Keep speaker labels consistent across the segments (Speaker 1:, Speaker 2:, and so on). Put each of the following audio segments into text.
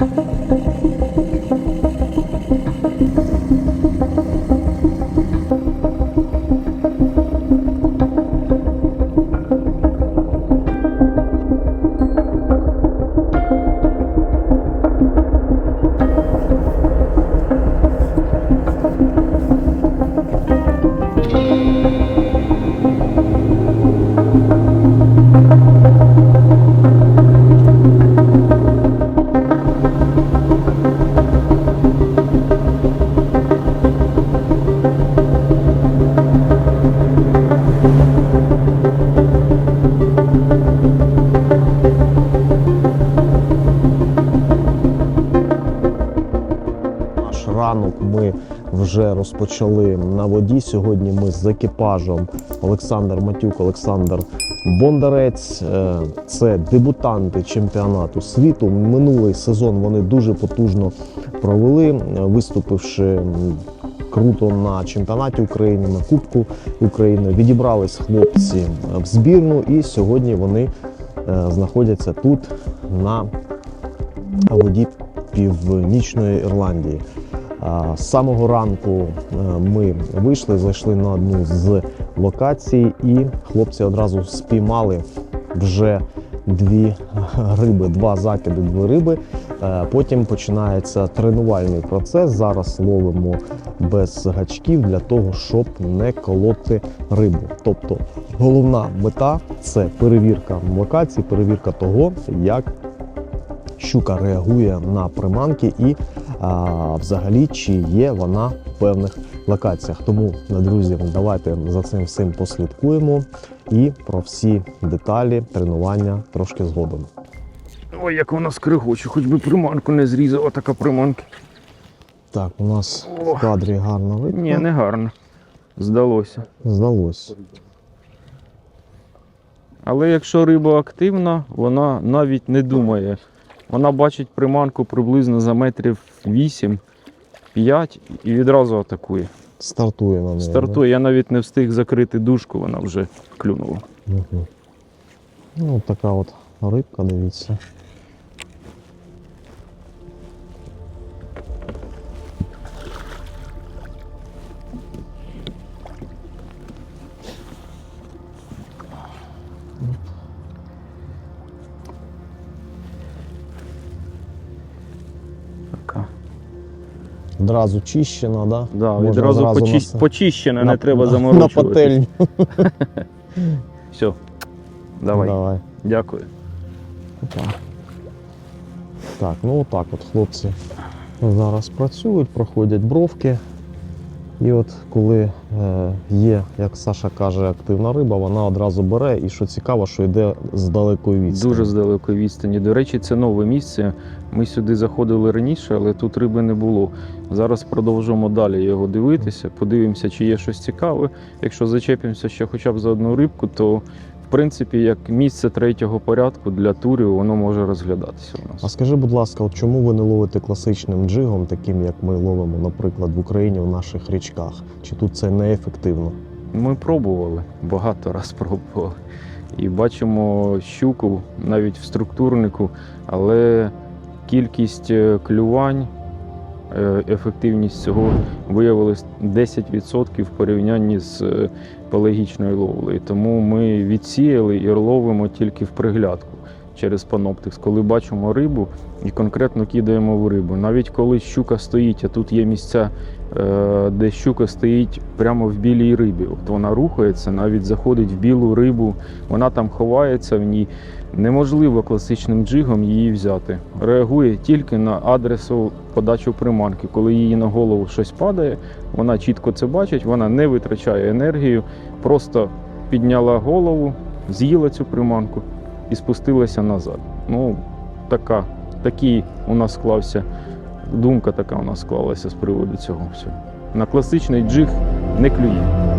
Speaker 1: thank you ранок ми вже розпочали на воді. Сьогодні ми з екіпажем Олександр Матюк, Олександр Бондарець. Е, Це дебютанти чемпіонату світу. Минулий сезон вони дуже потужно провели, е, виступивши круто на чемпіонаті України, на Кубку України. Відібрались хлопці в збірну, і сьогодні вони е, знаходяться тут на воді Північної Ірландії. З самого ранку е, ми вийшли, зайшли на одну з локацій, і хлопці одразу спіймали вже дві риби, два закиди, дві риби. Е, Потім починається тренувальний процес. Зараз ловимо без гачків для того, щоб не колоти рибу. Тобто головна мета це перевірка локації, перевірка того, як щука реагує на приманки і а, взагалі чи є вона в певних локаціях. Тому, друзі, давайте за цим всім послідкуємо і про всі деталі тренування трошки згодом.
Speaker 2: Ой, як вона скригоче, хоч би приманку не зрізала, така приманка.
Speaker 1: Так, у нас
Speaker 2: О.
Speaker 1: в кадрі гарна рибка.
Speaker 2: Ні, не гарно. Здалося.
Speaker 1: Здалось.
Speaker 2: Але якщо риба активна, вона навіть не думає. Вона бачить приманку приблизно за метрів 8-5 і відразу атакує.
Speaker 1: Стартує на неї.
Speaker 2: Стартує. Я навіть не встиг закрити дужку, вона вже клюнула.
Speaker 1: Да? Угу. Ну, така от рибка, дивіться. Одразу чищена, да?
Speaker 2: Да,
Speaker 1: Можна
Speaker 2: відразу почи...
Speaker 1: на
Speaker 2: почищена,
Speaker 1: на-
Speaker 2: не треба
Speaker 1: на-
Speaker 2: заморочувати.
Speaker 1: На пательню.
Speaker 2: Все. Давай.
Speaker 1: Давай.
Speaker 2: Дякую.
Speaker 1: Так. Так, ну отак от хлопці зараз працюють, проходять бровки. І от коли е, є, як Саша каже, активна риба, вона одразу бере. І що цікаво, що йде з далекої відстані.
Speaker 2: Дуже з далекої відстані. До речі, це нове місце. Ми сюди заходили раніше, але тут риби не було. Зараз продовжуємо далі його дивитися. Подивимося, чи є щось цікаве. Якщо зачепимося ще хоча б за одну рибку, то принципі як місце третього порядку для турів воно може розглядатися у
Speaker 1: А скажи, будь ласка, от чому ви не ловите класичним джигом, таким як ми ловимо, наприклад, в Україні в наших річках? Чи тут це неефективно?
Speaker 2: Ми пробували, багато раз пробували. І бачимо щуку навіть в структурнику, але кількість е, клювань, е, ефективність цього виявилась 10% в порівнянні з е, пелагічною ловлею. Тому ми відсіяли і ловимо тільки в приглядку через паноптикс, коли бачимо рибу і конкретно кидаємо в рибу. Навіть коли щука стоїть, а тут є місця, е, де щука стоїть прямо в білій рибі. От вона рухається, навіть заходить в білу рибу, вона там ховається в ній. Неможливо класичним джигом її взяти. Реагує тільки на адресу подачу приманки. Коли їй на голову щось падає, вона чітко це бачить, вона не витрачає енергію, просто підняла голову, з'їла цю приманку і спустилася назад. Ну, така, такий у нас склався, думка така у нас склалася з приводу цього всього. На класичний джиг не клює.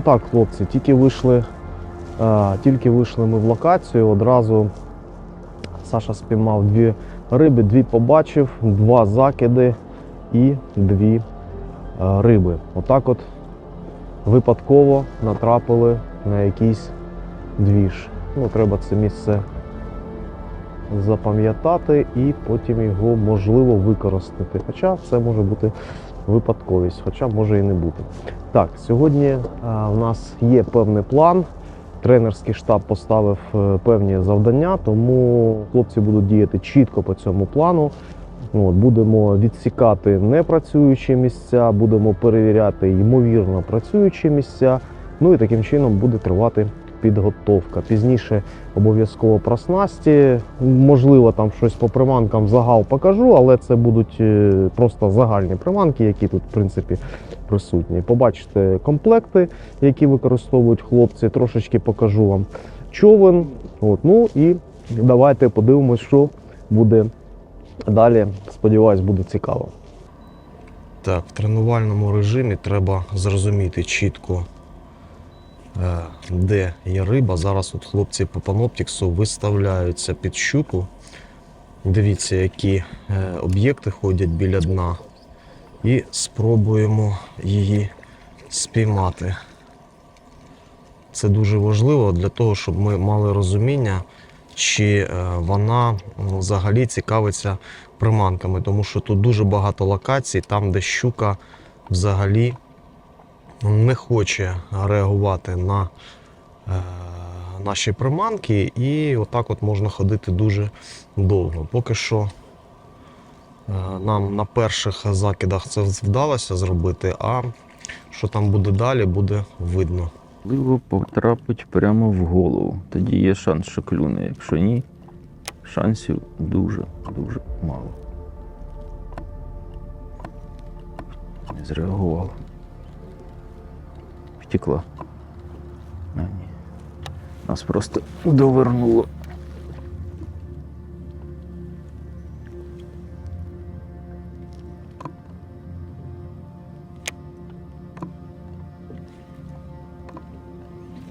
Speaker 1: Так, хлопці, тільки вийшли, е, тільки вийшли ми в локацію, одразу Саша спіймав дві риби, дві побачив, два закиди і дві е, риби. Отак от випадково натрапили на якийсь двіж. Ну, треба це місце запам'ятати і потім його можливо використати. Хоча це може бути випадковість, хоча може і не бути. Так, сьогодні е, у нас є певний план. Тренерський штаб поставив е, певні завдання, тому хлопці будуть діяти чітко по цьому плану. От, будемо відсікати непрацюючі місця, будемо перевіряти ймовірно працюючі місця. Ну і таким чином буде тривати підготовка. Пізніше обов'язково про снасті. Можливо, там щось по приманкам загал покажу, але це будуть е, просто загальні приманки, які тут в принципі присутні. Побачите комплекти, які використовують хлопці. Трошечки покажу вам човен. От, ну і давайте подивимось, що буде далі. Сподіваюсь, буде цікаво. Так, в тренувальному режимі треба зрозуміти чітко, де є риба. Зараз от хлопці по паноптіксу виставляються під щуку. Дивіться, які е, об'єкти ходять біля дна. І спробуємо її спіймати. Це дуже важливо для того, щоб ми мали розуміння, чи е, вона взагалі цікавиться приманками, тому що тут дуже багато локацій, там, де щука взагалі не хоче реагувати на е, наші приманки, і отак от можна ходити дуже довго. Поки що е, нам на перших закидах це вдалося зробити, а що там буде далі, буде видно.
Speaker 2: Можливо, потрапить прямо в голову. Тоді є шанс, що клюне. Якщо ні, шансів дуже-дуже мало. Не зреагувала. Втекла. А, ні. Нас просто довернуло.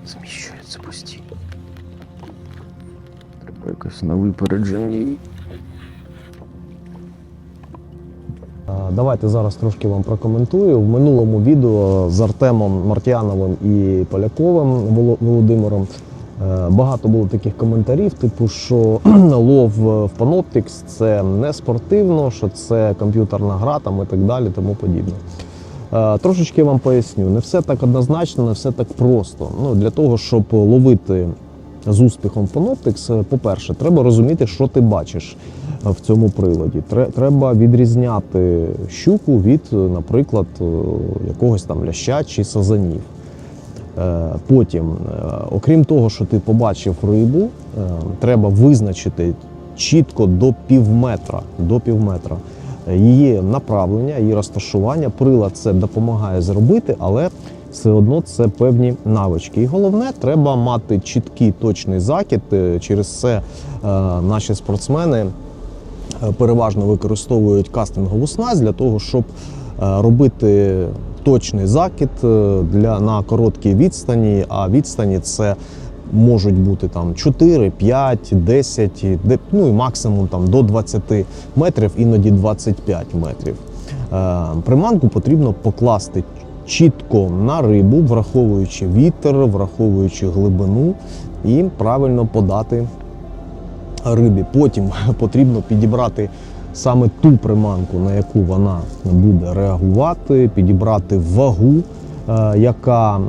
Speaker 2: Зміщується постійно. Треба якось на випередженні.
Speaker 1: Давайте зараз трошки вам прокоментую. В минулому відео з Артемом Мартяновим і Поляковим Воло- Володимиром е, багато було таких коментарів, типу, що лов в Panoptix це не спортивно, що це комп'ютерна гра там і так далі, тому подібне. Е, Трошечки вам поясню, не все так однозначно, не все так просто. Ну, для того, щоб ловити з успіхом Panoptix, е, по-перше, треба розуміти, що ти бачиш е, в цьому приладі. Треба відрізняти щуку від, е, наприклад, е, якогось там ляща чи сазанів. Е, Потім, е, окрім того, що ти побачив рибу, е, треба визначити чітко до півметра, до е, її направлення, її розташування. Прилад це допомагає зробити, але все одно це певні навички. І головне, треба мати чіткий точний закид. Е, Через це е, наші спортсмени е, переважно використовують кастингову снасть для того, щоб е, робити точний закид е, для на короткій відстані. А відстані це можуть бути там 4, 5, 10, ну і максимум там до 20 метрів, іноді 25 метрів. Е, Приманку потрібно покласти чітко на рибу, враховуючи вітер, враховуючи глибину, і правильно подати рибі. Потім потрібно підібрати саме ту приманку, на яку вона буде реагувати, підібрати вагу, е, яка е,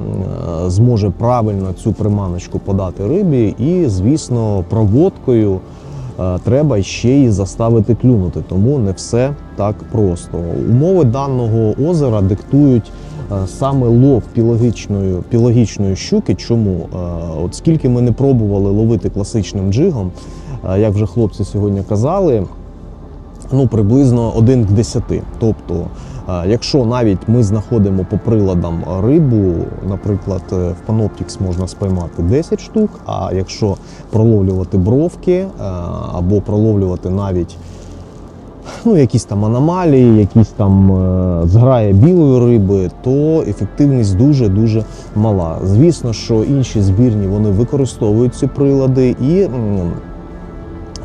Speaker 1: зможе правильно цю приманочку подати рибі, і, звісно, проводкою. е, Треба ще й заставити клюнути, тому не все так просто. Умови даного озера диктують саме лов пілагічної, пілагічної щуки. Чому? От скільки ми не пробували ловити класичним джигом, як вже хлопці сьогодні казали, ну приблизно 1 к 10. Тобто, якщо навіть ми знаходимо по приладам рибу, наприклад, е, в Panoptix можна спіймати 10 штук, а якщо проловлювати бровки е, або проловлювати навіть ну, якісь там аномалії, якісь там е, зграя білої риби, то ефективність дуже-дуже мала. Звісно, що інші збірні вони використовують ці прилади і.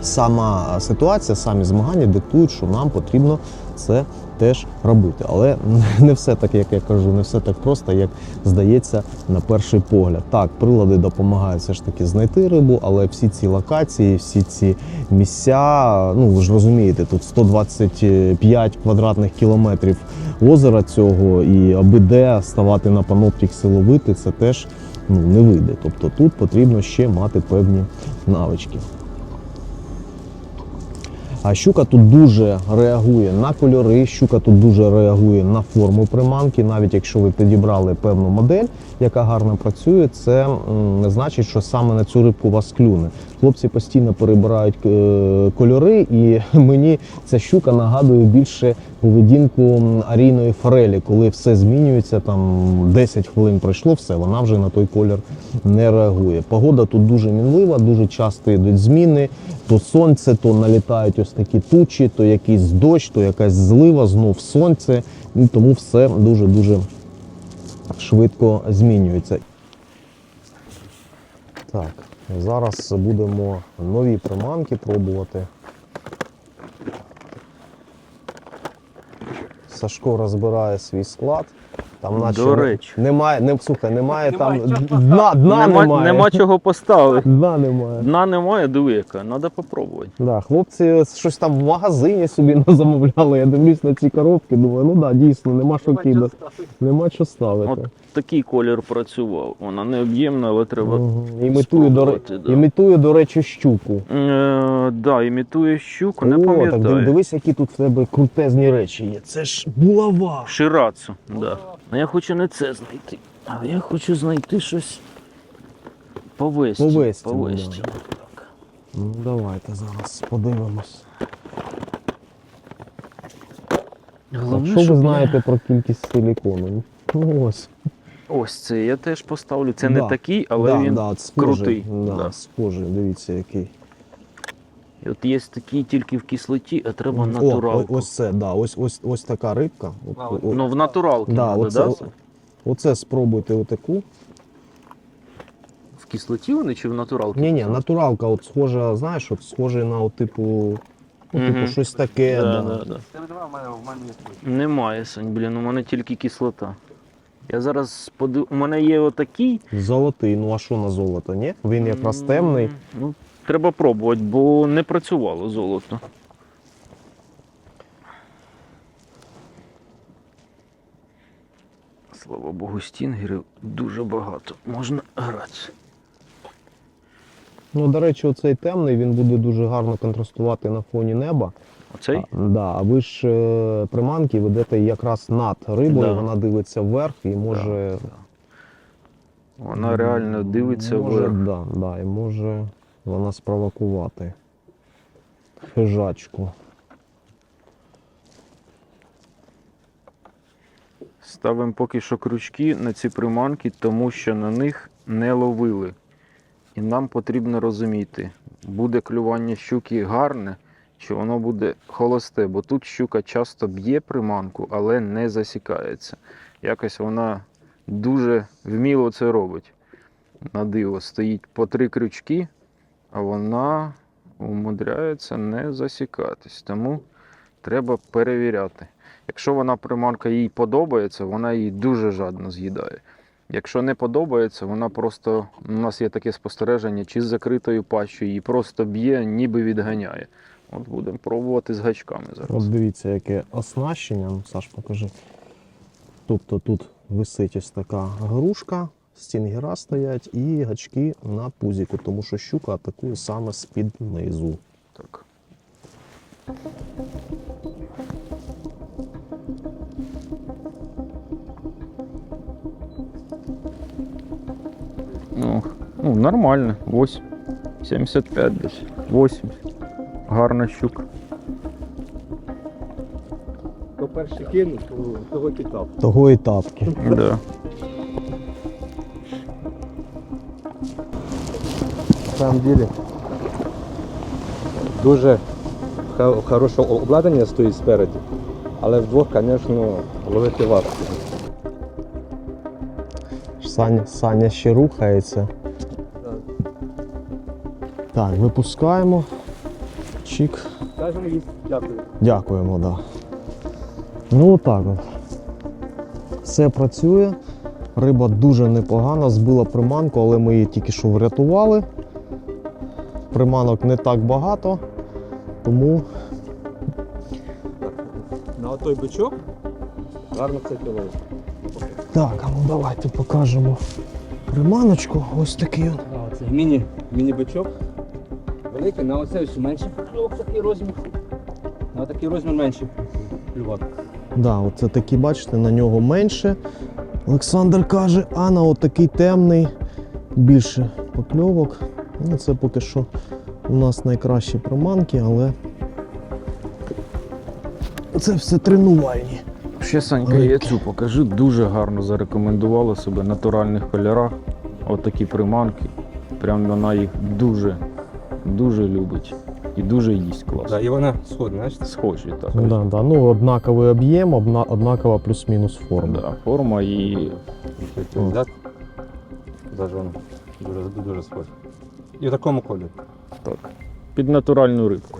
Speaker 1: Сама ситуація, самі змагання диктують, що нам потрібно це теж робити. Але не все так, як я кажу, не все так просто, як здається на перший погляд. Так, прилади допомагають все ж таки знайти рибу, але всі ці локації, всі ці місця, ну ви ж розумієте, тут 125 квадратних кілометрів озера цього, і аби де ставати на паноптік силовити, це теж ну, не вийде. Тобто тут потрібно ще мати певні навички. А щука тут дуже реагує на кольори, щука тут дуже реагує на форму приманки. Навіть якщо ви підібрали певну модель, яка гарно працює, це не значить, що саме на цю рибку вас клюне. Хлопці постійно перебирають е, кольори, і мені ця щука нагадує більше поведінку арійної форелі, коли все змінюється, там 10 хвилин пройшло, все, вона вже на той колір не реагує. Погода тут дуже мінлива, дуже часто йдуть зміни. То сонце, то налітають ось такі тучі, то якийсь дощ, то якась злива, знов сонце. І тому все дуже-дуже швидко змінюється. Так, зараз будемо нові приманки пробувати. Сашко розбирає свій склад. Там наче
Speaker 2: До речі.
Speaker 1: немає, не, слухай, немає там
Speaker 3: чого.
Speaker 1: дна, дна
Speaker 2: нема,
Speaker 1: немає.
Speaker 2: нема чого поставити.
Speaker 1: Дна немає.
Speaker 2: Дна немає, диви яка, треба попробувати.
Speaker 1: Да, хлопці щось там в магазині собі замовляли. Я дивлюсь на ці коробки, думаю, ну да, дійсно, нема що кидати, нема що ставити.
Speaker 2: От такий колір працював. Вона не об'ємна, але треба.
Speaker 1: Імітує, до,
Speaker 2: да.
Speaker 1: імітує, до речі, щуку.
Speaker 2: Е, да, імітує щуку, не
Speaker 1: О, так
Speaker 2: пам'ятаю.
Speaker 1: див- дивись, які тут в тебе крутезні речі є. Це ж булава.
Speaker 2: Ширацу, да. А я хочу не це знайти. А я хочу знайти щось по весті.
Speaker 1: По весті, ну,
Speaker 2: Так.
Speaker 1: Ну, давайте зараз подивимось.
Speaker 2: Головне,
Speaker 1: що ви знаєте про кількість силікону? Ну ось.
Speaker 2: Ось це я теж поставлю. Це
Speaker 1: Да.
Speaker 2: не такий, але
Speaker 1: да,
Speaker 2: він.
Speaker 1: да, схожий,
Speaker 2: крутий,
Speaker 1: Да,
Speaker 2: да.
Speaker 1: Схожий, дивіться, який.
Speaker 2: І От є такі тільки в кислоті, а треба
Speaker 1: О,
Speaker 2: натуралку.
Speaker 1: о- ось це, да, ось, ось, ось така рибка. От,
Speaker 3: А,
Speaker 1: о- о-
Speaker 2: Ну, в натуралки
Speaker 1: Да,
Speaker 2: надо,
Speaker 1: оце-
Speaker 2: да?
Speaker 1: Оце спробуйте отаку.
Speaker 2: В кислоті вони чи в натуралці?
Speaker 1: Ні, ні, натуралка, от схожа, знаєш, от схожа на от, типу, ну, типу, щось таке.
Speaker 2: Да,
Speaker 1: да.
Speaker 2: да, да. Немає, Сань, блін, у мене тільки кислота. Я зараз подив... У мене є отакий.
Speaker 1: Золотий, ну а що на золото, ні? Він якраз темний.
Speaker 2: Ну, треба пробувати, бо не працювало золото. Слава Богу, стінгерів дуже багато. Можна грати.
Speaker 1: Ну, до речі, оцей темний він буде дуже гарно контрастувати на фоні неба.
Speaker 2: Оцей?
Speaker 1: А, да, а ви ж е, приманки ведете якраз над рибою,
Speaker 2: Да.
Speaker 1: вона дивиться вверх і може.
Speaker 2: Вона реально дивиться
Speaker 1: може,
Speaker 2: вверх.
Speaker 1: Да, да, і може вона спровокувати хижачку.
Speaker 2: Ставимо поки що крючки на ці приманки, тому що на них не ловили. І нам потрібно розуміти, буде клювання щуки гарне, чи воно буде холосте, бо тут щука часто б'є приманку, але не засікається. Якось вона дуже вміло це робить. На диво стоїть по три крючки, а вона умудряється не засікатись. Тому треба перевіряти. Якщо вона приманка їй подобається, вона її дуже жадно з'їдає. Якщо не подобається, вона просто у нас є таке спостереження, чи з закритою пащою її просто б'є, ніби відганяє. От будемо пробувати з гачками зараз.
Speaker 1: От дивіться, яке оснащення. Саш, покажи. Тобто тут висить ось така грушка, стінгера стоять і гачки на пузіку, тому що щука атакує саме з-під низу.
Speaker 2: Так. Ну, ну, нормально. 8. 75 десь. 80. Гарна щука.
Speaker 3: Хто перший кинув, то того кидав.
Speaker 1: Того і тапки.
Speaker 2: Да.
Speaker 3: На самом деле дуже хороше обладнання стоїть спереді, але вдвох, звісно, ловити важко.
Speaker 1: Саня, Саня ще рухається. Так, випускаємо. Чик.
Speaker 3: Скажемо їй дякую.
Speaker 1: Дякуємо, да. Ну отак от. Все працює. Риба дуже непогана, збила приманку, але ми її тільки що врятували. Приманок не так багато, тому
Speaker 3: На той бичок гарно це кіло.
Speaker 1: так, а ну давайте покажемо приманочку. Ось такий.
Speaker 3: Це міні. Великий, на оце ось менше. Ось такий розмір. На такий розмір менше клювати.
Speaker 1: Да, оце такі, бачите, на нього менше. Олександр каже, а на отакий темний більше покльовок. Ну, це поки що у нас найкращі приманки, але це все тренувальні.
Speaker 2: Ще Санька,
Speaker 1: Рибки.
Speaker 2: я цю покажи, дуже гарно зарекомендувала себе в натуральних кольорах. Отакі приманки. Прям вона їх дуже, дуже любить. І дуже їсть класно.
Speaker 3: Да, і вона сходна, знаєш?
Speaker 2: Схожі так.
Speaker 1: Да, да. Ну, однаковий об'єм, одна, однакова плюс-мінус форма.
Speaker 2: Да, форма і
Speaker 3: взгляд. Дуже, дуже схожа. І в такому кольорі.
Speaker 2: так. Під натуральну рибку.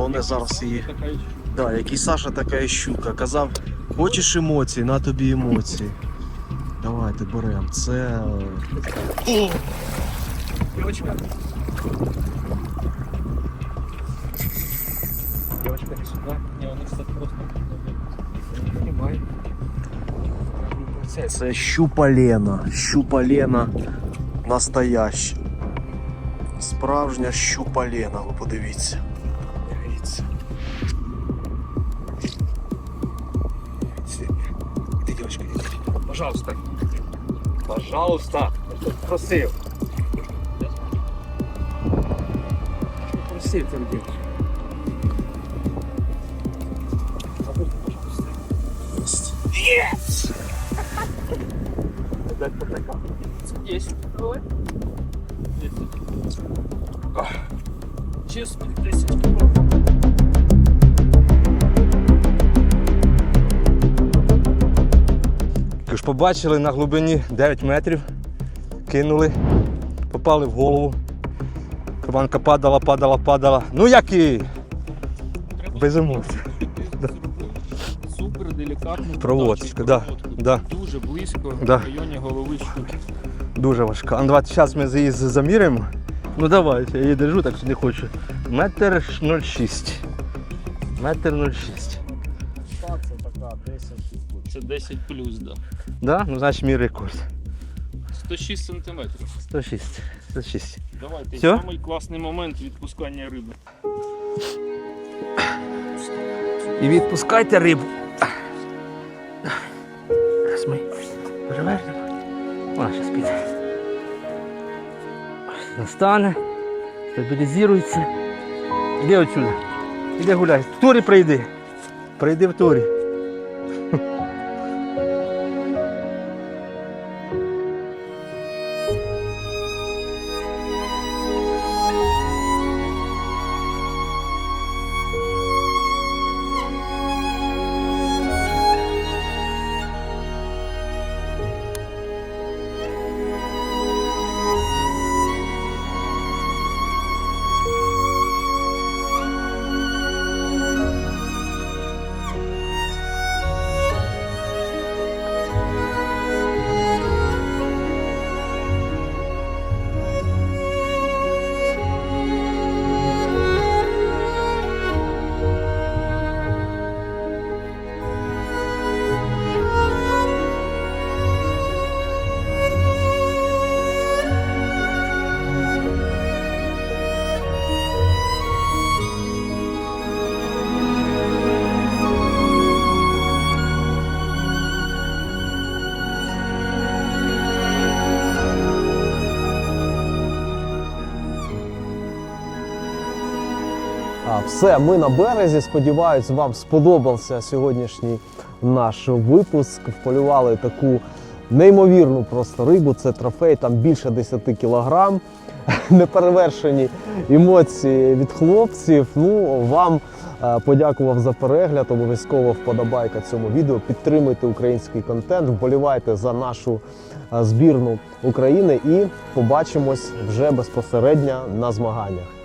Speaker 1: Головне зараз її. Да, який Саша така і щука. Казав, хочеш емоцій, на тобі емоції. Давайте беремо. Це. е,
Speaker 3: Девочка. Девочка, иди сюда. Не, он, кстати, просто не понимает.
Speaker 1: Це щупалена. Щупалена настояща. Справжня щупалена, ви подивіться.
Speaker 3: пожалуйста. Пожалуйста. Просив. Просив там дівчина. Yes! Есть. Есть. Честно, 10 кубов. Ж побачили на глибині 9 метрів, кинули, попали в голову. Кабанка падала, падала, падала. Ну як і без емоцій.
Speaker 2: Супер делікатно.
Speaker 3: Проводочка, да, да.
Speaker 2: Дуже близько
Speaker 3: Да.
Speaker 2: в районі голови щуки.
Speaker 3: Дуже важка. А давайте зараз ми її заміряємо. Ну давайте, я її держу, так що не хочу. Метр 0,6. Метр 0,6.
Speaker 2: Це 10 плюс, да.
Speaker 3: Да? Ну значить мій рекорд.
Speaker 2: 106 сантиметрів.
Speaker 3: 106. 106.
Speaker 2: Давайте
Speaker 3: Всьо?
Speaker 2: самий класний момент відпускання риби.
Speaker 3: І відпускайте рибу. Зараз ми перевернемо. Вона зараз піде. Настане, стабілізується. Іди отсюди. Іди гуляй. В турі прийди. Прийди в турі.
Speaker 1: Все, ми на березі. Сподіваюсь, вам сподобався сьогоднішній наш випуск. Вполювали таку неймовірну просто рибу. Це трофей, там більше 10 кілограм. Неперевершені емоції від хлопців. Ну, вам е, подякував за перегляд. Обов'язково вподобайка цьому відео. Підтримуйте український контент, вболівайте за нашу е, збірну України і побачимось вже безпосередньо на змаганнях.